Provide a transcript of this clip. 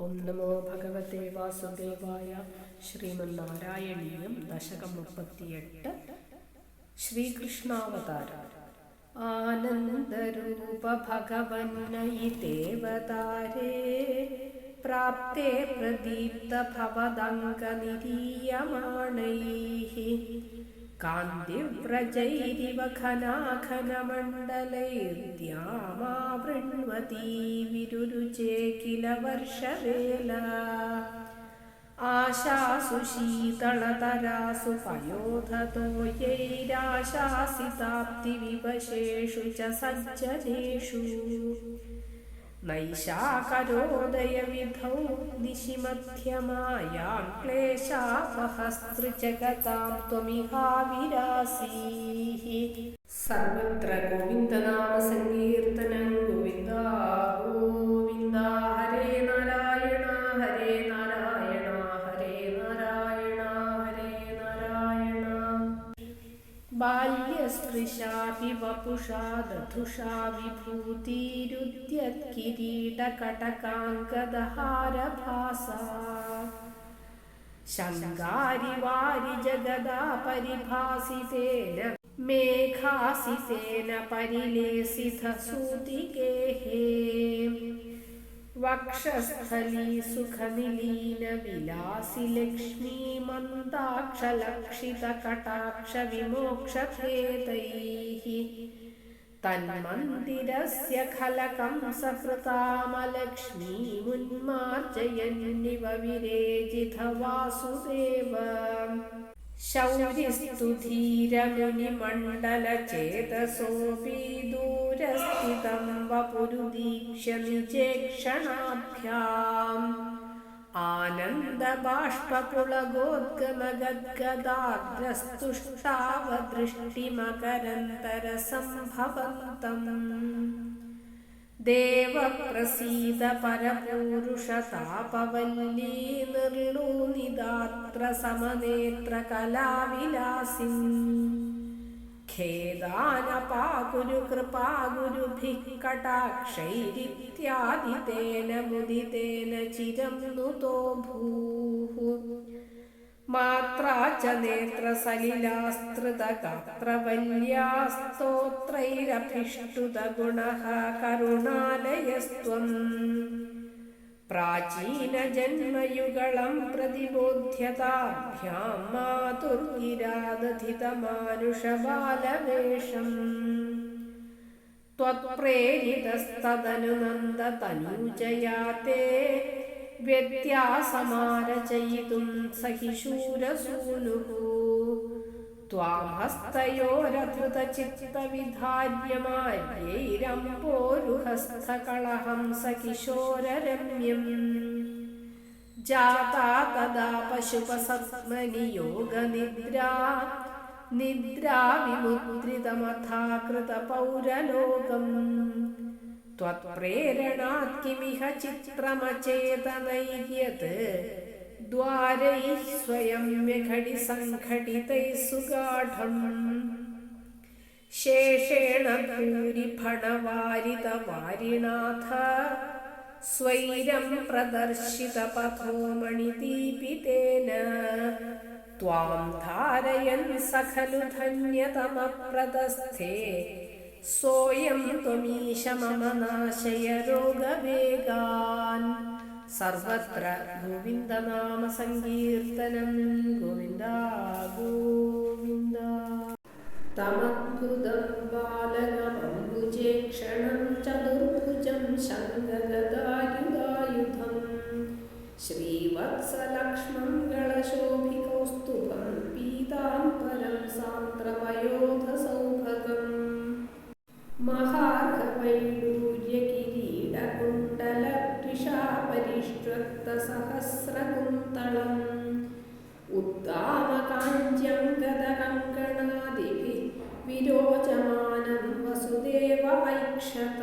ഓം നമോ ഭഗവത്തെ വാസുദേവായ ശ്രീമന്നാരായണീയം ദശകം മുപ്പത്തിയെട്ട് ശ്രീകൃഷ്ണാവതാരം. ആനന്ദരൂപ ഭഗവന്നയി ദേവതാരേ പ്രാപ്തേ പ്രദീപ്ത ഭവദംഗനിരീയമാണൈः കാന്തിവ്രജൈരിവ ഖനാഖനമണ്ഡലൈർദ്യാമാവൃण्വती വിരുരുചേ കില വർഷവേല ആശാസു ശീതളതരാസു പയോധതോയൈരാശാസിതാപ്തിവിവശേഷു ച സജ്ജനേഷു. ക്ലേശാപഹസ്തൃജഗതാം ത്വമിഹാവിരാസീः സർവത്ര ഗോവിന്ദനാമസങ്കീർത്തനം ഗോവിന്ദ ഗോവിന്ദ ഹരേ നാരായണ ഹരേ നാരായണ ഹരേ നാരായണ ഹരേ നാരായണ. हरे नारायण ദധുഷാ വിഭൂതിരുദ്യത്കിരീടകടകാങ്കദഹാരഭാസാ ശങ്കാരി വാരി ജഗദാ പരിഭാസിതേന മേഘാസിതേന പരിലേസിത സൂതികേഹേ വക്ഷസ്ഥലീ സുഖനിലീന वक्षस्थली सुखविलीनविलासि लक्ष्मी मन्दाक्षलक्षितकटाक्षविमोक्षेतैः तन्मन्दिरस्य खलकं सकृतामलक्ष्मी मुन्मार्जयन्निव विरेजिथ वासुदेव शौर्यस्तु धीरमुनिमण्डलचेतसोऽपि दूरस्थितम् वपुरुदीक्ष्य निजेक्षणाभ्याम् आनन्दबाष्पपुलगोद्गमगद्गदाग्रस्तुष्टावदृष्टिमकरन्तरसम्भवन्तम् देवप्रसीद परपूरुषतापवल्ली निर्लूनिदात्र समनेत्रकलाविलासिम् खेदानपाकुरु कृपागुरुभिः कटाक्षैरित्यादितेन मुदितेन चिरं नुतो भूः मात्रा च नेत्रसलिलास्त्रितगात्रवल्यास्तोत्रैरभिष्टुतगुणः करुणालयस्त्वम् प्राचीनजन्मयुगलं प्रतिबोध्यताभ्यां मातुर्गिरादधितमानुषबालवेषम् त्वत्प्रेरितस्तदनुनन्दतनूजया ते व्यत्यासमारचयितुं सहिशूरसूनुः त्वां हस्तयोरधृतचित्तविधार्यमार्यैरम्पोरुहस्थकलहं सकिशोररम्यम् जाता तदा पशुपसत्मनियोगनिद्रा निद्रा विमुद्रितमथा कृतपौरलोकम् त्वत्प्रेरणात् किमिह चित्रमचेतनैर्यत् द्वारैः स्वयं व्यघटिसङ्घटितैः सुगाढम् शेषेण भूरिफणवारितवारिणाथ स्वैरं प्रदर्शितपथो मणिदीपितेन त्वां धारयन् स खलु धन्यतमप्रदस्थे सोऽयं त्वमीश मम नाशय रोगवेगान् സർവത്ര ഗോവിന്ദനാമ സങ്കീർത്തനം. ഗോവിന്ദ ഗോവിന്ദ. തമത്കൃതം ബാലകമംബുജേക്ഷണം ചതുർഭുജം ശങ്കഗതായുധായുധം ശ്രീവത്സലക്ഷ്മംഗളശോഭികൗസ്തുഭം പീതാംബരം സാന്ദ്രമയോധസൗഭഗം മഹാർഹവൈഡൂര്യകിരീടകുണ്ടല महार्घवैडूर्यकिरीडकुण्डलद्विषा परिष्वक्तसहस्रकुन्तलम् उत्तामकाञ्च्यं गदकङ्कणादिभिः विरोचमानं वसुदेव ऐक्षत